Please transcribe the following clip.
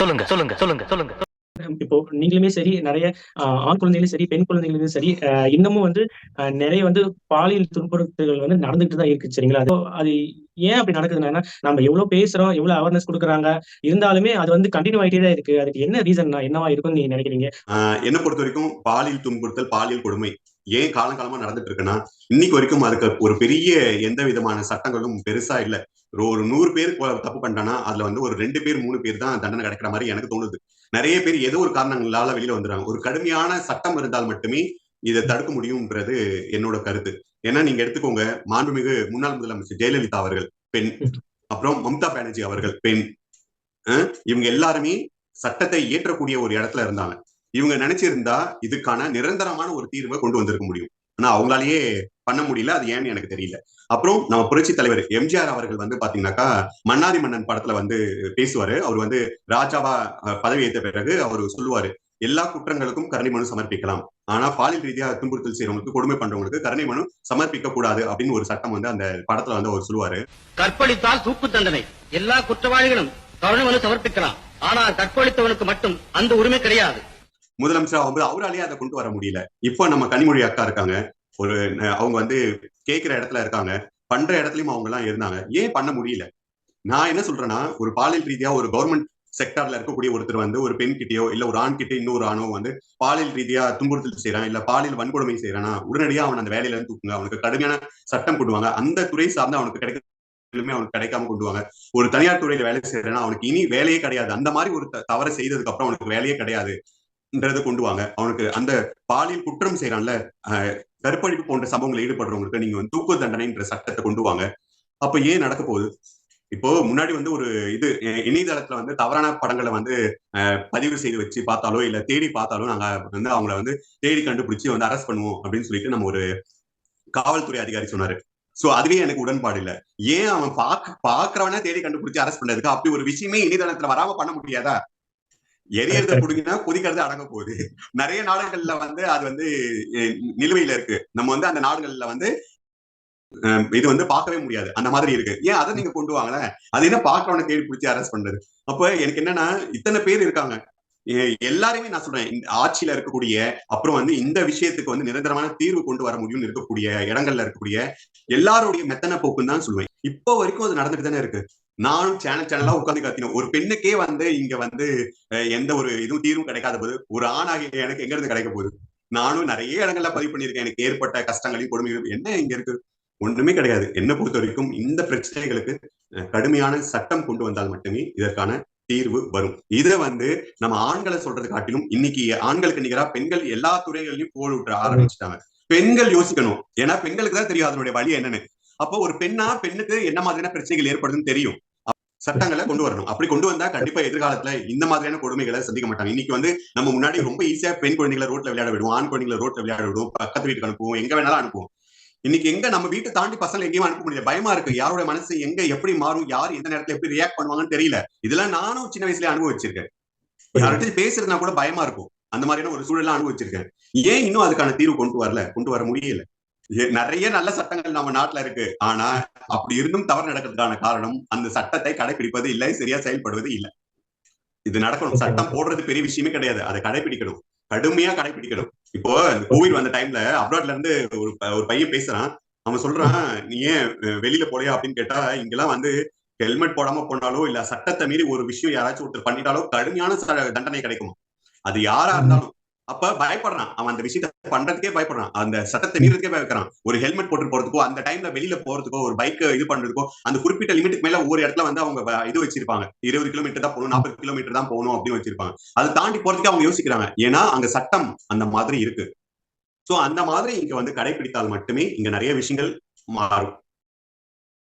சொல்லுங்க சொல்லுங்க சொல்லுங்க சொல்லுங்க. இப்போ நீங்களுமே சரி நிறைய ஆண் குழந்தைகளும் சரி பெண் குழந்தைகளும் சரி இன்னமும் வந்து ஆஹ் நிறைய வந்து பாலியல் துன்புறுத்தல்கள் வந்து நடந்துகிட்டு தான் இருக்கு சரிங்களா? அது அது ஏன் அப்படி நடக்குதுன்னா நம்ம எவ்வளவு பேசுறோம் எவ்வளவு அவேர்னஸ் கொடுக்குறாங்க இருந்தாலுமே அது வந்து கண்டினியூ ஆகிட்டே தான் இருக்கு. அதுக்கு என்ன ரீசன் என்னவா இருக்கும்னு நீங்க நினைக்கிறீங்க? என்னை பொறுத்த வரைக்கும் பாலியல் துன்புறுத்தல் பாலியல் கொடுமை. ஏன் காலங்காலமா நடந்துட்டு இருக்குன்னா இன்னைக்கு வரைக்கும் அதுக்கு ஒரு பெரிய எந்த விதமான சட்டங்களும் பெருசா இல்ல. ஒரு ஒரு நூறு பேர் தப்பு பண்ணிட்டானா அதுல வந்து ஒரு ரெண்டு பேர் மூணு பேர் தான் தண்டனை கிடைக்கிற மாதிரி எனக்கு தோணுது. நிறைய பேர் ஏதோ ஒரு காரணங்களால வெளியில வந்துடுறாங்க. ஒரு கடுமையான சட்டம் இருந்தால் மட்டுமே இதை தடுக்க முடியும்ன்றது என்னோட கருத்து. ஏன்னா நீங்க எடுத்துக்கோங்க மாண்புமிகு முன்னாள் முதலமைச்சர் ஜெயலலிதா அவர்கள் பெண். அப்புறம் மம்தா பானர்ஜி அவர்கள் பெண். இவங்க எல்லாருமே சட்டத்தை இயற்றக்கூடிய ஒரு இடத்துல இருந்தாங்க. இவங்க நினைச்சிருந்தா இதுக்கான நிரந்தரமான ஒரு தீர்வை கொண்டு வந்திருக்க முடியும். ஆனா அவங்களாலேயே பண்ண முடியல. அது ஏன்னு எனக்கு தெரியல. அப்புறம் நம்ம புரட்சி தலைவர் எம்ஜிஆர் அவர்கள் வந்து பாத்தீங்கன்னாக்கா மன்னாதி மன்னன் படத்துல வந்து பேசுவாரு. அவர் வந்து ராஜாவா பதவி ஏற்ற பிறகு அவர் சொல்லுவாரு எல்லா குற்றங்களுக்கும் கருணை மனு சமர்ப்பிக்கலாம். ஆனா பாலியல் ரீதியா துன்புறுத்தல் செய்யறவங்களுக்கு கொடுமை பண்றவங்களுக்கு கருணை மனு சமர்ப்பிக்க கூடாது அப்படின்னு ஒரு சட்டம் வந்து அந்த படத்துல வந்து அவர் சொல்லுவாரு. கற்பழித்தால் தூக்கு தண்டனை. எல்லா குற்றவாளிகளும் கருணை மனு சமர்ப்பிக்கலாம். ஆனால் கற்பழித்தவனுக்கு மட்டும் அந்த உரிமை கிடையாது. முதலமைச்சர் ஆகும்போது அவராலேயே அதை கொண்டு வர முடியல. இப்போ நம்ம கனிமொழி அக்கா இருக்காங்க. ஒரு அவங்க வந்து கேட்கிற இடத்துல இருக்காங்க. பண்ற இடத்துலயும் அவங்க எல்லாம் இருந்தாங்க. ஏன் பண்ண முடியல? நான் என்ன சொல்றேன்னா ஒரு பாலியல் ரீதியா ஒரு கவர்மெண்ட் செக்டார்ல இருக்கக்கூடிய ஒருத்தர் வந்து ஒரு பெண் கிட்டயோ இல்ல ஒரு ஆண் கிட்ட இன்னொரு ஆணோ வந்து பாலியல் ரீதியா துன்புறுத்தல் செய்யறான் இல்ல பாலியல் வன்கொடுமை செய்யறானா உடனடியா அவன் அந்த வேலையில இருந்து தூக்குங்க. அவனுக்கு கடுமையான சட்டம் கொண்டுவாங்க அந்த துறை சார்ந்து அவனுக்கு கிடைக்கிறதுமே அவனுக்கு கிடைக்காம கொண்டுவாங்க ஒரு தனியார் துறையில வேலை செய்யறேன்னா அவனுக்கு இனி வேலையே கிடையாது. அந்த மாதிரி ஒரு தவறை செய்ததுக்கு அப்புறம் அவனுக்கு வேலையே கிடையாது. ன்றதை கொண்டு வாங்க. அவனுக்கு அந்த பாலியல் குற்றம் செய்யறான்ல அஹ், கற்பழிப்பு போன்ற சம்பவங்களை ஈடுபடுறவங்களுக்கு நீங்க வந்து தூக்கு தண்டனைன்ற சட்டத்தை கொண்டு வாங்க. அப்ப ஏன் நடக்க போகுது? இப்போ முன்னாடி வந்து ஒரு இது இணையதளத்துல வந்து தவறான படங்களை வந்து அஹ், பதிவு செய்து வச்சு பார்த்தாலோ இல்ல தேடி பார்த்தாலோ நாங்க வந்து அவங்கள வந்து தேடி கண்டுபிடிச்சு வந்து அரெஸ்ட் பண்ணுவோம் அப்படின்னு சொல்லிட்டு நம்ம ஒரு காவல்துறை அதிகாரி சொன்னாரு. சோ அதுவே எனக்கு உடன்பாடு இல்ல. ஏன் அவன் பாக்க பாக்குறவனா தேடி கண்டுபிடிச்சு அரெஸ்ட் பண்ணதுக்கு? அப்படி ஒரு விஷயமே இணையதளத்துல வராம பண்ண முடியாதா? எரியறத புடுங்கினா கொதிக்கிறது அடங்க போகுது. நிறைய நாடுகள்ல வந்து அது வந்து நிலுவையில இருக்கு. நம்ம வந்து அந்த நாடுகள்ல வந்து இது வந்து பார்க்கவே முடியாது. அந்த மாதிரி இருக்கு. ஏன் அதை நீங்க கொண்டு வாங்களேன்? அது என்ன பாக்குறவனை தேடி பிடிச்சி அரெஸ்ட் பண்றது? அப்ப எனக்கு என்னன்னா இத்தனை பேர் இருக்காங்க. எல்லாருமே எல்லாரையுமே நான் சொல்றேன். இந்த ஆட்சியில இருக்கக்கூடிய அப்புறம் வந்து இந்த விஷயத்துக்கு வந்து நிரந்தரமான தீர்வு கொண்டு வர முடியும்னு இருக்கக்கூடிய இடங்கள்ல இருக்கக்கூடிய எல்லாருடைய மெத்தன போக்குன்னு தான் சொல்லுவேன் இப்போ வரைக்கும் அது நடந்துட்டு தானே இருக்கு. நானும் சேனல் சேனலா உட்காந்து கத்தினோம். ஒரு பெண்ணுக்கே வந்து இங்க வந்து எந்த ஒரு இதுவும் தீர்வும் கிடைக்காத போது ஒரு ஆணாகிய எனக்கு எங்க இருந்து கிடைக்க போகுது? நானும் நிறைய இடங்கள்ல பதிவு பண்ணியிருக்கேன். எனக்கு ஏற்பட்ட கஷ்டங்களையும் கொடுமைகளும் என்ன இங்க இருக்கு? ஒன்றுமே கிடையாது. என்ன பொறுத்த வரைக்கும் இந்த பிரச்சனைகளுக்கு கடுமையான சட்டம் கொண்டு வந்தால் மட்டுமே இதற்கான தீர்வு வரும். இதை வந்து நம்ம ஆண்களை சொல்றது காட்டிலும் இன்னைக்கு ஆண்களுக்கு நிகரா பெண்கள் எல்லா துறைகளிலும் போல் விட்டு ஆரம்பிச்சுட்டாங்க. பெண்கள் யோசிக்கணும். ஏன்னா பெண்களுக்கு தான் தெரியும் அதனுடைய வழி என்னன்னு. அப்போ ஒரு பெண்ணா பெண்ணுக்கு என்ன மாதிரியான பிரச்சனைகள் ஏற்படுதுன்னு தெரியும். சட்டங்களை கொண்டு வரணும். அப்படி கொண்டு வந்தா கண்டிப்பா எதிர்காலத்துல இந்த மாதிரியான கொடுமைகளை சந்திக்க மாட்டாங்க. இன்னைக்கு வந்து நம்ம முன்னாடி ரொம்ப ஈஸியா பெண் குழந்தைகளை ரோட்ல விளையாட விடுவோம் ஆண் குழந்தைகளை ரோட்ல விளையாட விடுவோம் பக்கத்து வீட்டுக்கு அனுப்புவோம் எங்க வேணாலும் அனுப்புவோம். இன்னைக்கு எங்க நம்ம வீட்டை தாண்டி பசங்க எங்கேயும் அனுப்ப முடியல. பயமா இருக்கு. யாரோட மனசு எங்க எப்படி மாறும் யார் எந்த நேரத்துல எப்படி ரியாக்ட் பண்ணுவாங்கன்னு தெரியல. இதெல்லாம் நானும் சின்ன வயசுல அனுபவிச்சிருக்கேன். யார்கிட்ட பேசுறதுனா கூட பயமா இருக்கும். அந்த மாதிரியான ஒரு சூழலாம் அனுபவிச்சிருக்கேன். ஏன் இன்னும் அதுக்கான தீர்வு கொண்டு வரல கொண்டு வர முடியல? நிறைய நல்ல சட்டங்கள் நம்ம நாட்டுல இருக்கு. ஆனா அப்படி இருந்தும் தவறு நடக்கிறதுக்கான காரணம் அந்த சட்டத்தை கடைபிடிப்பது இல்லை சரியா செயல்படுவது இல்லை. இது நடக்கணும். சட்டம் போடுறது பெரிய விஷயமே கிடையாது. அதை கடைபிடிக்கணும் கடுமையா கடைபிடிக்கணும் இப்போ இந்த கோவிட் வந்த டைம்ல அப்ராட்ல இருந்து ஒரு ஒரு பையன் பேசுறான். அவன் சொல்றான் நீ ஏன் வெளியில போலையா? அப்படின்னு கேட்டா இங்கெல்லாம் வந்து ஹெல்மெட் போடாம போனாலோ இல்ல சட்டத்தை மீறி ஒரு விஷயம் யாராச்சும் ஒருத்தர் பண்ணிட்டாலோ கடுமையான தண்டனை கிடைக்கும்? அது யாரா இருந்தாலும் அப்ப பயப்படுறான். அவன் அந்த விஷயத்த பண்றதுக்கே பயப்படுறான். அந்த சட்டத்தை மீறதுக்கே பயக்கிறான் ஒரு ஹெல்மெட் போட்டு போறதுக்கோ அந்த டைம்ல வெளியில போறதுக்கோ ஒரு பைக் இது பண்றதுக்கோ அந்த குறிப்பிட்ட லிமிட்டுக்கு மேல ஒரு இடத்துல வந்து அவங்க இது வச்சிருப்பாங்க. இருபது கிலோமீட்டர் தான் போகணும் நாற்பது கிலோமீட்டர் தான் போகணும் அப்படின்னு வச்சிருப்பாங்க. அதை தாண்டி போறதுக்கு அவங்க யோசிக்கிறாங்க. ஏன்னா அங்க சட்டம் அந்த மாதிரி இருக்கு. சோ அந்த மாதிரி இங்க வந்து கடைபிடித்தால் மட்டுமே இங்க நிறைய விஷயங்கள் மாறும்.